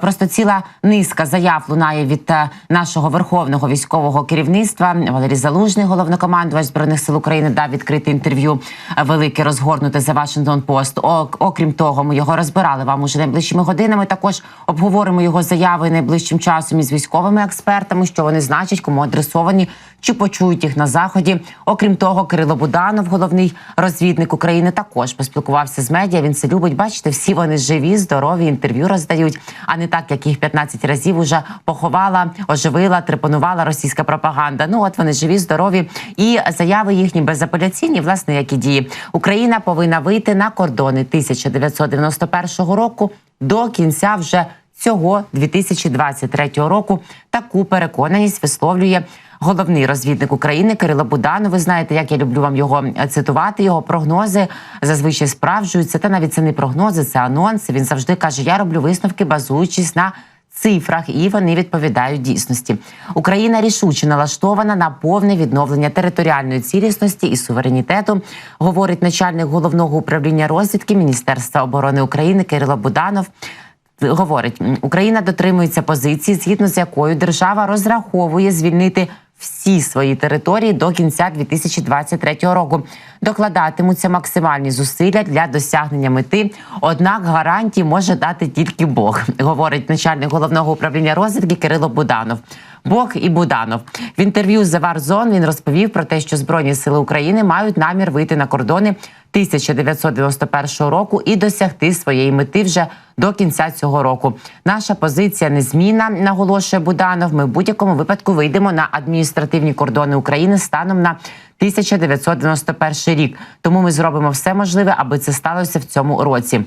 Просто ціла низка заяв лунає від е, нашого верховного військового керівництва. Валерій Залужний, головнокомандувач збройних сил України, дав відкрите інтерв'ю е, велике розгорнуте за Вашингтон Пост. Окрім того, ми його розбирали вам уже найближчими годинами. Також обговоримо його заяви найближчим часом із військовими експертами, що вони значать, кому адресовані, чи почують їх на заході. Окрім того, Кирило Буданов, головний розвідник України, також поспілкувався з медіа. Він це любить. Бачите, всі вони живі, здорові, інтерв'ю роздають, а не так, як їх 15 разів уже поховала, оживила, трепонувала російська пропаганда. Ну от вони живі, здорові, і заяви їхні безапеляційні, власне, як і дії. Україна повинна вийти на кордони 1991 року до кінця вже цього 2023 року. Таку переконаність висловлює головний розвідник України Кирило Буданов. Ви знаєте, як я люблю вам його цитувати. Його прогнози зазвичай справджуються. Та навіть це не прогнози, це анонси. Він завжди каже: Я роблю висновки, базуючись на. Цифрах і вони відповідають дійсності. Україна рішуче налаштована на повне відновлення територіальної цілісності і суверенітету, говорить начальник головного управління розвідки Міністерства оборони України Кирило Буданов говорить, Україна дотримується позиції, згідно з якою держава розраховує звільнити всі свої території до кінця 2023 року. Докладатимуться максимальні зусилля для досягнення мети. Однак гарантії може дати тільки Бог, говорить начальник головного управління розвідки Кирило Буданов. Бог і Буданов в інтерв'ю з Zone він розповів про те, що збройні сили України мають намір вийти на кордони 1991 року і досягти своєї мети вже до кінця цього року. Наша позиція незмінна, наголошує Буданов. Ми в будь-якому випадку вийдемо на адміністративні кордони України станом на 1991 рік. Тому ми зробимо все можливе, аби це сталося в цьому році.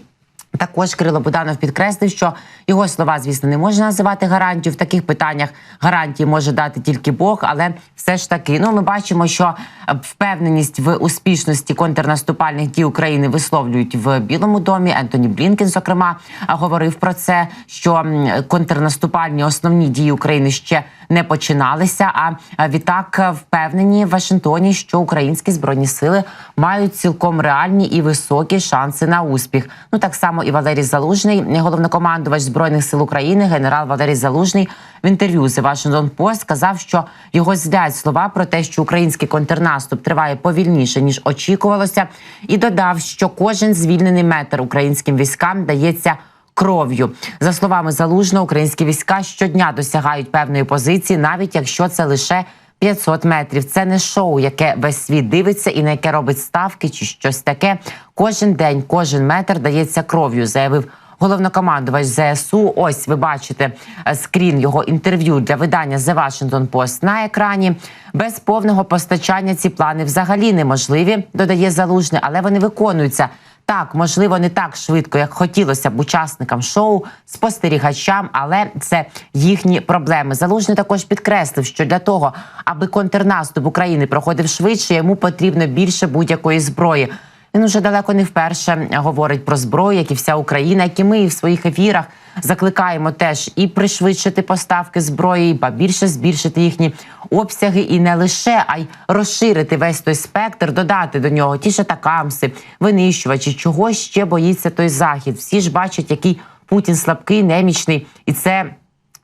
Також Кирило Буданов підкреслив, що його слова, звісно, не можна називати гарантію в таких питаннях. Гарантії може дати тільки Бог, але все ж таки, ну ми бачимо, що впевненість в успішності контрнаступальних дій України висловлюють в Білому домі. Ентоні Блінкен, зокрема, говорив про це, що контрнаступальні основні дії України ще не починалися. А відтак впевнені в Вашингтоні, що українські збройні сили мають цілком реальні і високі шанси на успіх. Ну так само і Валерій Залужний, головнокомандувач збройних сил України, генерал Валерій Залужний в інтерв'ю з Washington Post сказав, що його злять слова про те, що український контрнаступ триває повільніше ніж очікувалося, і додав, що кожен звільнений метр українським військам дається. Кров'ю за словами залужного, українські війська щодня досягають певної позиції, навіть якщо це лише 500 метрів. Це не шоу, яке весь світ дивиться і на яке робить ставки чи щось таке. Кожен день, кожен метр дається кров'ю, заявив головнокомандувач ЗСУ. Ось ви бачите скрін його інтерв'ю для видання The Washington Post на екрані. Без повного постачання ці плани взагалі неможливі, додає залужний, але вони виконуються. Так, можливо, не так швидко, як хотілося б учасникам шоу, спостерігачам, але це їхні проблеми. Залужний також підкреслив, що для того, аби контрнаступ України проходив швидше, йому потрібно більше будь-якої зброї. Він уже далеко не вперше говорить про зброю, як і вся Україна, які ми в своїх ефірах закликаємо теж і пришвидшити поставки зброї, ба більше збільшити їхні обсяги, і не лише а й розширити весь той спектр, додати до нього ті ж атакамси, винищувачі, чого ще боїться той захід. Всі ж бачать, який Путін слабкий, немічний, і це.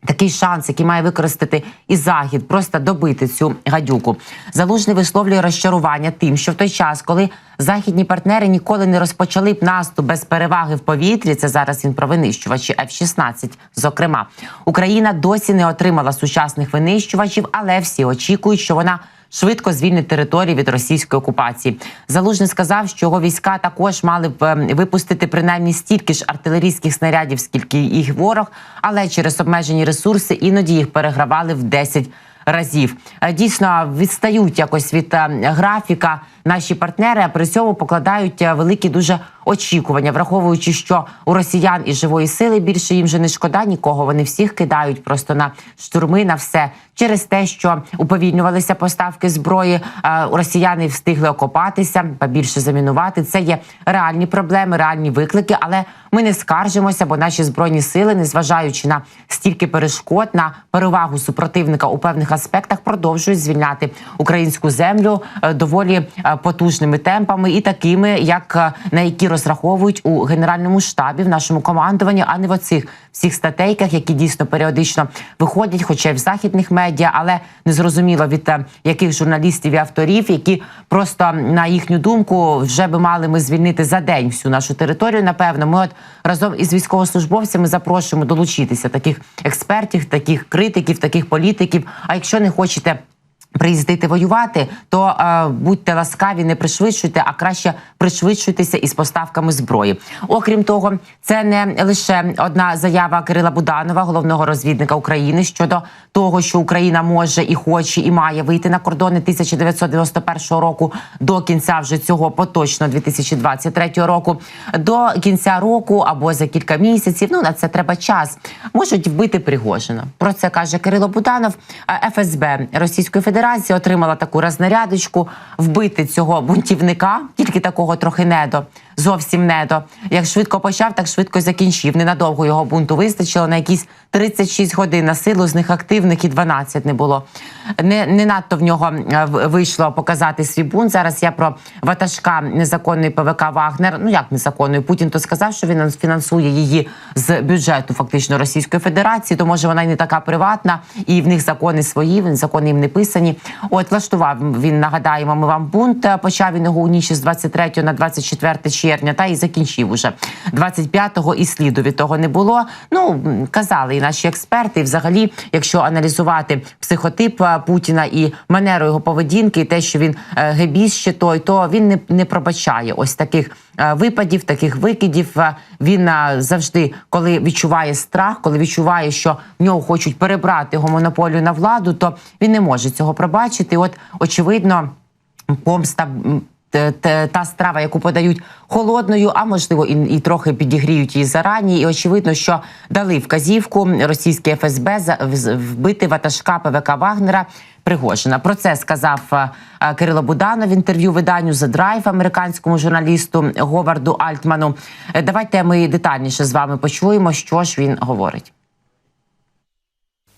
Такий шанс, який має використати і захід, просто добити цю гадюку. Залужний висловлює розчарування тим, що в той час, коли західні партнери ніколи не розпочали б наступ без переваги в повітрі, це зараз він про винищувачі F-16, Зокрема, Україна досі не отримала сучасних винищувачів, але всі очікують, що вона швидко звільнить території від російської окупації. Залужний сказав, що його війська також мали б ем, випустити принаймні стільки ж артилерійських снарядів, скільки їх ворог, але через обмежені ресурси іноді їх перегравали в 10 разів. Е, дійсно відстають якось від е, графіка наші партнери, а при цьому покладають е, великі дуже очікування, враховуючи, що у росіян і живої сили більше їм же не шкода нікого. Вони всіх кидають просто на штурми на все через те, що уповільнювалися поставки зброї. Росіяни встигли окопатися, більше замінувати. Це є реальні проблеми, реальні виклики, але Ми не скаржимося, бо наші збройні сили, незважаючи на стільки перешкод на перевагу супротивника у певних аспектах, продовжують звільняти українську землю е, доволі е, потужними темпами і такими, як е, на які розраховують у генеральному штабі в нашому командуванні, а не в оцих всіх статейках, які дійсно періодично виходять, хоча й в західних медіа, але не зрозуміло від яких журналістів і авторів, які просто на їхню думку вже би мали ми звільнити за день всю нашу територію. Напевно, ми от разом із військовослужбовцями запрошуємо долучитися таких експертів, таких критиків, таких політиків. А якщо не хочете. Приїздити воювати, то е, будьте ласкаві, не пришвидшуйте, а краще пришвидшуйтеся із поставками зброї. Окрім того, це не лише одна заява Кирила Буданова, головного розвідника України, щодо того, що Україна може і хоче, і має вийти на кордони 1991 року до кінця вже цього поточно 2023 року. До кінця року або за кілька місяців. Ну на це треба час. Можуть вбити Пригожина. Про це каже Кирило Буданов. А ФСБ Російської Федерації отримала таку рознарядочку вбити цього бунтівника, тільки такого трохи недо, зовсім недо. Як швидко почав, так швидко закінчив. Ненадовго його бунту вистачило на якісь 36 годин на силу, з них активних і 12 не було. Не, не надто в нього е, вийшло показати свій бунт. Зараз я про ватажка незаконної ПВК Вагнер. Ну як незаконної? Путін то сказав, що він фінансує її з бюджету фактично Російської Федерації. То може вона й не така приватна, і в них закони свої, він- закони їм не писані. От влаштував він. Нагадаємо, ми вам бунт. Е, Почав він його у ніч з 23 на 24 червня, та і закінчив уже 25-го і сліду від того не було. Ну казали і наші експерти. І взагалі, якщо аналізувати психотип е, Путіна і манеру його поведінки, і те, що він е, гебіст ще той, то він не, не пробачає ось таких е, випадів, таких викидів. Він завжди, коли відчуває страх, коли відчуває, що в нього хочуть перебрати його монополію на владу, то він не може цього пробачити. От очевидно помста. Та страва, яку подають холодною, а можливо і, і трохи підігріють її зарані. І очевидно, що дали вказівку російське ФСБ за вбити ватажка ПВК Вагнера Пригожина. Про це сказав е, Кирило Буданов в інтерв'ю виданню The Drive американському журналісту Говарду Альтману. Е, Давайте ми детальніше з вами почуємо, що ж він говорить.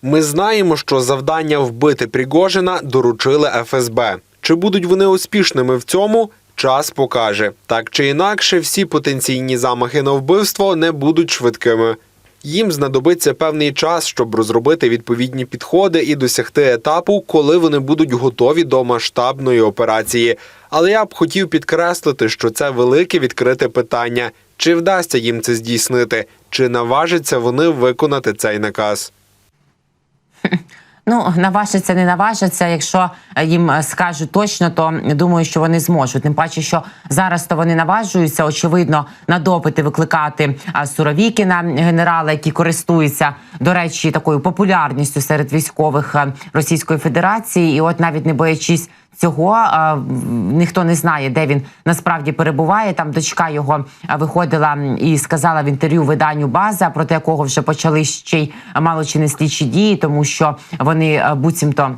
Ми знаємо, що завдання вбити Пригожина доручили ФСБ. Чи будуть вони успішними в цьому? Час покаже. Так чи інакше, всі потенційні замахи на вбивство не будуть швидкими. Їм знадобиться певний час, щоб розробити відповідні підходи і досягти етапу, коли вони будуть готові до масштабної операції. Але я б хотів підкреслити, що це велике відкрите питання: чи вдасться їм це здійснити, чи наважаться вони виконати цей наказ. Ну, наважиться, не наважиться. Якщо е, їм е, скажуть точно, то думаю, що вони зможуть. Тим паче, що зараз то вони наважуються, очевидно, на допити викликати Суровікіна, генерала, який користується, до речі, такою популярністю серед військових е, Російської Федерації, і от навіть не боячись. Цього а, ніхто не знає, де він насправді перебуває. Там дочка його виходила і сказала в інтерв'ю виданню База, проти якого вже почали ще й мало чи не слідчі дії, тому що вони буцімто.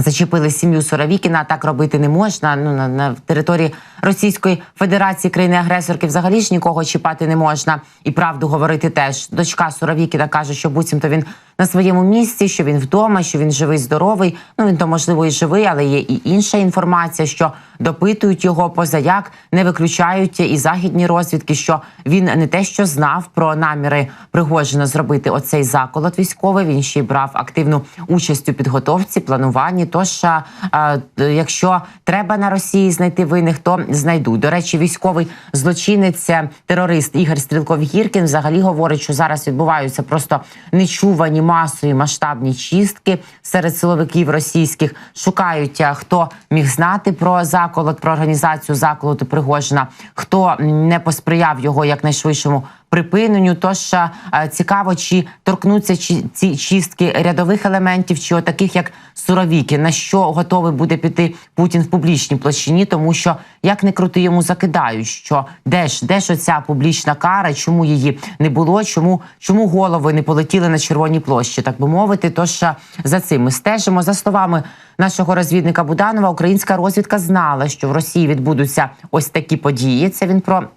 Зачепили сім'ю Соровікіна, так робити не можна. Ну на, на території Російської Федерації країни-агресорки взагалі ж нікого чіпати не можна і правду говорити теж. Дочка Соровікіна каже, що буцімто він на своєму місці, що він вдома, що він живий, здоровий. Ну він то можливо і живий, але є і інша інформація, що допитують його позаяк, не виключають і західні розвідки, що він не те, що знав про наміри Пригожина зробити оцей заколот військовий. Він ще й брав активну участь у підготовці, плануванні. Тож, а, а, якщо треба на Росії знайти винних, то знайдуть. До речі, військовий злочинець, е, терорист Ігор Стрілков Гіркін взагалі говорить, що зараз відбуваються просто нечувані масові масштабні чистки серед силовиків російських. Шукають хто міг знати про заколот, про організацію заколоту Пригожина, хто не посприяв його якнайшвидшому припиненню. Тож е, цікаво, чи торкнуться ці чистки рядових елементів, чи отаких як суровіки, на що готовий буде піти Путін в публічній площині, тому що як не крути йому закидають, що де ж де ж оця публічна кара, чому її не було, чому чому голови не полетіли на червоній площі, так би мовити. Тож е, за цим ми стежимо за словами нашого розвідника Буданова. Українська розвідка знала, що в Росії відбудуться ось такі події. Це він про.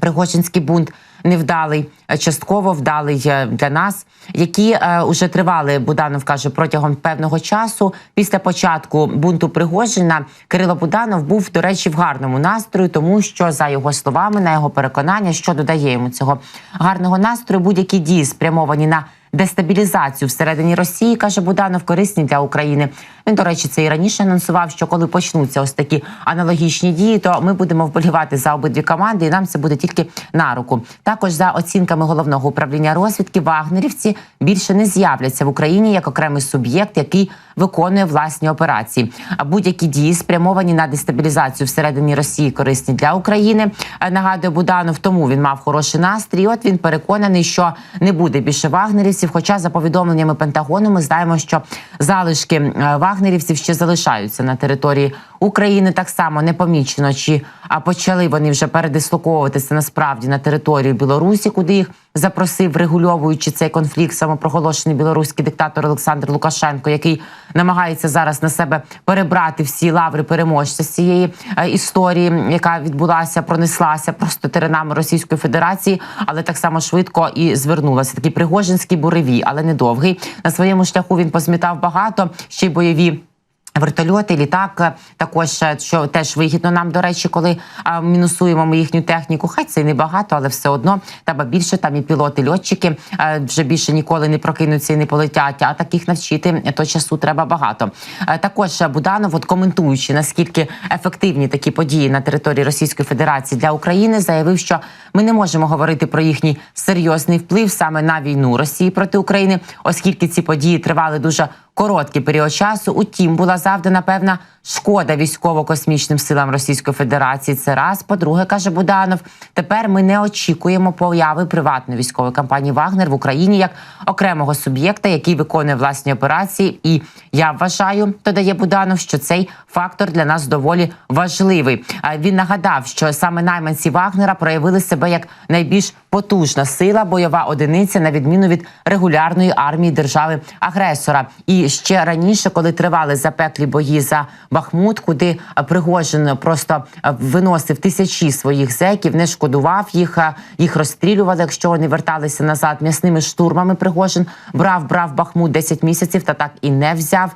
Пригожинський бунт невдалий, е, частково вдалий е, для нас, які вже тривали, Буданов каже, протягом певного часу. Після початку бунту Пригожина Кирило Буданов був, до речі, в гарному настрої, тому що за його словами, на його переконання, що додає йому цього гарного настрою, будь-які дії спрямовані на дестабілізацію всередині Росії, каже Буданов, корисні для України. Він, до речі, це і раніше анонсував, що коли почнуться ось такі аналогічні дії, то ми будемо вболівати за обидві команди, і нам це буде тільки на руку. Також за оцінками головного управління розвідки, вагнерівці більше не з'являться в Україні як окремий суб'єкт, який виконує власні операції. А будь-які дії спрямовані на дестабілізацію всередині Росії корисні для України. Нагадує Буданов, тому він мав хороший настрій. От він переконаний, що не буде більше вагнерівців. Хоча за повідомленнями Пентагону ми знаємо, що залишки е, вагнерівців ще залишаються на території України. Так само не помічено, чи а почали вони вже передислоковуватися насправді на територію Білорусі, куди їх запросив, регульовуючи цей конфлікт, самопроголошений білоруський диктатор Олександр Лукашенко, який намагається зараз на себе перебрати всі лаври переможця з цієї е, історії, яка відбулася, пронеслася просто теренами Російської Федерації, але так само швидко і звернулася. Такий пригожинський буревій, але недовгий. На своєму шляху він позмітав багато ще й бойові. Вертольоти, літак е, також е, що теж вигідно нам до речі, коли а, мінусуємо ми їхню техніку. Хай це і небагато, але все одно треба більше. Там і пілоти, льотчики е, вже більше ніколи не прокинуться і не полетять. А таких навчити е, то часу треба багато. Е, Також е, Буданов, от коментуючи наскільки ефективні такі події на території Російської Федерації для України, заявив, що ми не можемо говорити про їхній серйозний вплив саме на війну Росії проти України, оскільки ці події тривали дуже короткий період часу. Утім, була завдана певна шкода військово-космічним силам Російської Федерації. Це раз. По-друге, каже Буданов. Тепер ми не очікуємо появи приватної військової компанії Вагнер в Україні як окремого суб'єкта, який виконує власні операції. І я вважаю, додає Буданов, що цей фактор для нас доволі важливий. Він нагадав, що саме найманці Вагнера проявили себе як найбільш потужна сила, бойова одиниця, на відміну від регулярної армії держави-агресора. І ще раніше, коли тривали запеклі бої за Бахмут, куди Пригожин просто виносив тисячі своїх зеків, не шкодував їх, їх розстрілювали, якщо вони верталися назад м'ясними штурмами. Пригожин брав, брав Бахмут 10 місяців, та так і не взяв.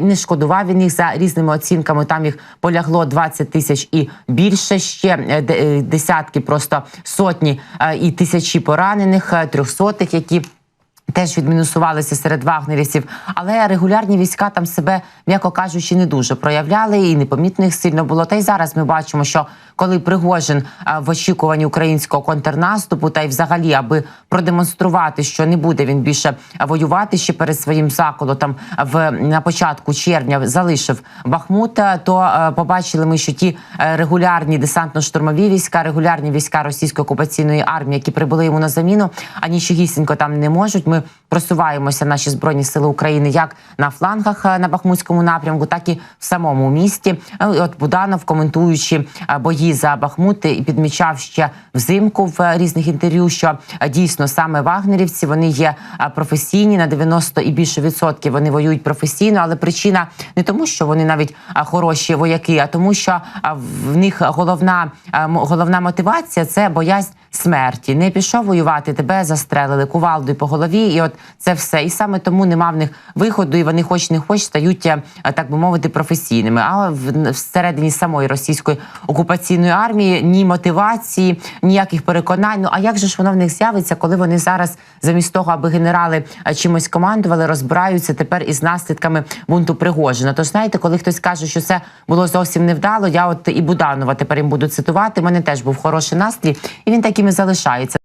Не шкодував він їх за різними оцінками. Там їх полягло 20 тисяч і більше ще е, де- е, десятки, просто сотні е, і тисячі поранених, е, трьохсотих, які. Теж відмінусувалися серед вагнерівців, але регулярні війська там себе, м'яко кажучи, не дуже проявляли і непомітно їх сильно було. Та й зараз ми бачимо, що коли Пригожин в очікуванні українського контрнаступу, та й взагалі, аби продемонструвати, що не буде він більше воювати ще перед своїм заколотом в на початку червня залишив Бахмут, е, то е, побачили ми, що ті е, регулярні десантно-штурмові війська, регулярні війська російської окупаційної армії, які прибули йому на заміну, а нічогісінько там не можуть. Ми просуваємося наші збройні сили України як на флангах е, на Бахмутському напрямку, так і в самому місті. Е, От Буданов, коментуючи е, бої за Бахмут, і підмічав ще взимку в різних інтерв'ю, що дійсно саме вагнерівці вони є професійні на 90 і більше відсотків. Вони воюють професійно, але причина не тому, що вони навіть хороші вояки, а тому, що в них головна головна мотивація це боязнь смерті. Не пішов воювати, тебе застрелили кувалдою по голові, і от це все. І саме тому нема в них виходу, і вони, хоч не хоч, стають е, так би мовити, професійними. А всередині самої російської окупаційної армії ні мотивації, ніяких переконань. Ну а як же ж воно в них з'явиться, коли вони зараз, замість того, аби генерали е, чимось командували, розбираються тепер із наслідками бунту Пригожина. Тож знаєте, коли хтось каже, що це було зовсім невдало, я от і Буданова тепер їм буду цитувати. У мене теж був хороший настрій, і він таким і залишається.